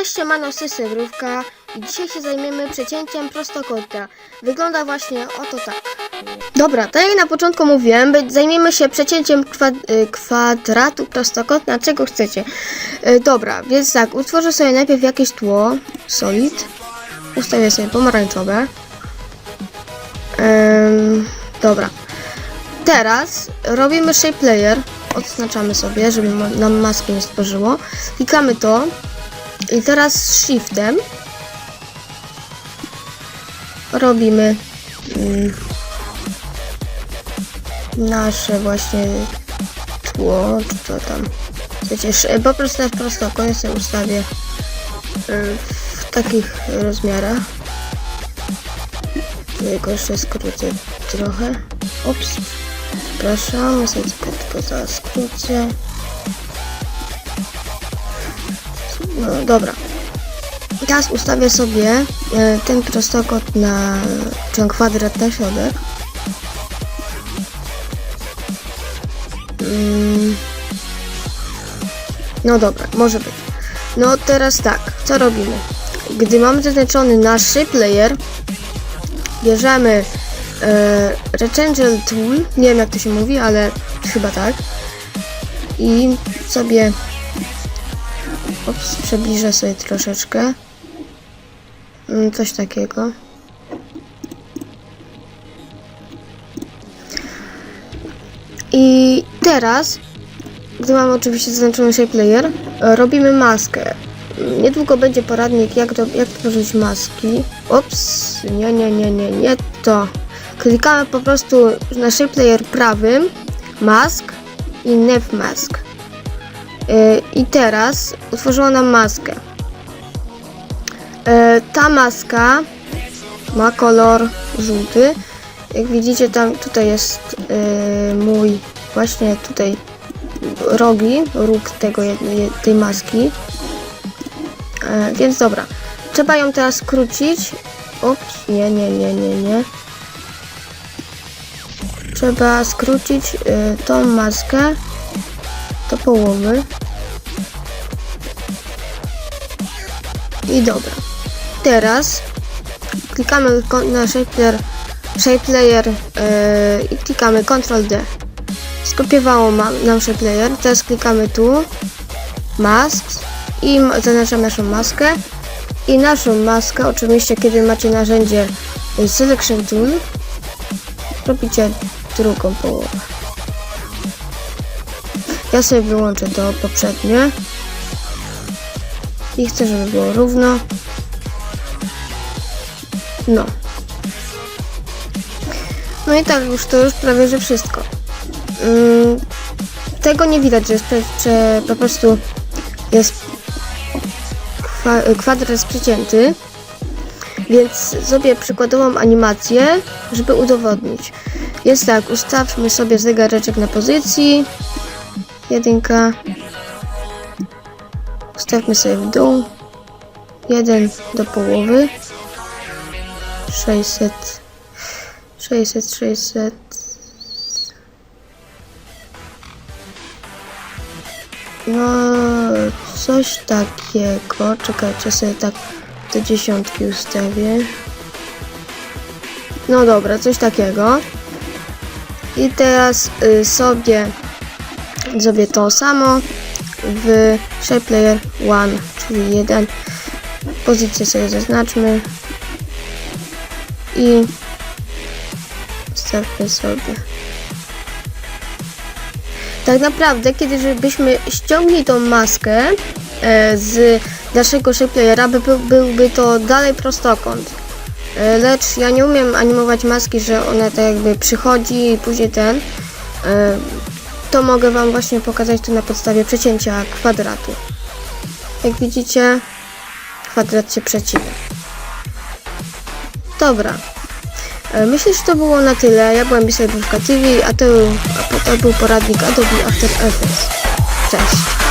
Cześć, Manosy Sybrówka i dzisiaj się zajmiemy przecięciem prostokąta. Wygląda właśnie oto tak. Dobra, tak jak na początku mówiłem, zajmiemy się przecięciem y, kwadratu prostokątna, czego chcecie. Y, Dobra, więc tak, utworzę sobie najpierw jakieś tło, solid, ustawię sobie pomarańczowe. Dobra. Teraz robimy shape layer, odznaczamy sobie, żeby nam maski nie stworzyło. Klikamy to i teraz z shiftem robimy mm, nasze właśnie tło, czy to tam. Przecież e, po prostu na prostokąt sobie ustawię e, w takich rozmiarach. Tylko jeszcze skrócę trochę. Ups. Przepraszam, sobie tylko, tylko skrócę. No dobra. Teraz ustawię sobie e, ten prostokąt na, czy kwadrat na środek. Mm. No dobra, może być. No teraz tak, co robimy? Gdy mamy zaznaczony nasz shape layer, bierzemy e, Rectangle Tool, nie wiem jak to się mówi, ale chyba tak. I sobie Ops, przybliżę sobie troszeczkę. Mm, Coś takiego. I teraz, gdy mamy oczywiście zaznaczony shape layer, robimy maskę. Niedługo będzie poradnik, jak, do, jak tworzyć maski. Ops, nie, nie, nie, nie, nie to. Klikamy po prostu na shape layer prawym, mask i nav mask. Yy, I teraz utworzyła nam maskę. Yy, Ta maska ma kolor żółty. Jak widzicie, tam tutaj jest yy, mój właśnie tutaj rogi, róg tego, tej maski. Więc dobra, trzeba ją teraz skrócić. Ups, nie, nie, nie, nie, nie. Trzeba skrócić tą maskę do połowy. I dobra. Teraz klikamy na shape layer, shape layer yy, i klikamy Ctrl D. Skopiowało nam shape layer. Teraz klikamy tu mask i zaznaczamy naszą maskę. I naszą maskę, oczywiście kiedy macie narzędzie Selection Tool, robicie drugą połowę. Ja sobie wyłączę to poprzednie. I chcę, żeby było równo. No. No i tak już to już prawie, że wszystko. Ym, tego nie widać, że jest prze, po prostu jest kwa, kwadrat przecięty. Więc zrobię przykładową animację, żeby udowodnić. Jest tak, ustawmy sobie zegareczek na pozycji. Jedynka. Ustawmy sobie w dół. Jeden do połowy. 600. 600, 600. No, coś takiego. Czekajcie, sobie tak do dziesiątki ustawię. No dobra, coś takiego. I teraz y, sobie zrobię to samo w shape layer 1, czyli 1. Pozycję sobie zaznaczmy i stawmy sobie. Tak naprawdę, kiedy żebyśmy ściągli tą maskę e, z naszego shape layera, by, był- byłby to dalej prostokąt. E, lecz ja nie umiem animować maski, że ona tak jakby przychodzi i później ten. E, to mogę Wam właśnie pokazać to na podstawie przecięcia kwadratu. Jak widzicie, kwadrat się przecina. Dobra. E, Myślę, że to było na tyle. Ja byłem Bisej TV, a to, a to był poradnik Adobe After Effects. Cześć.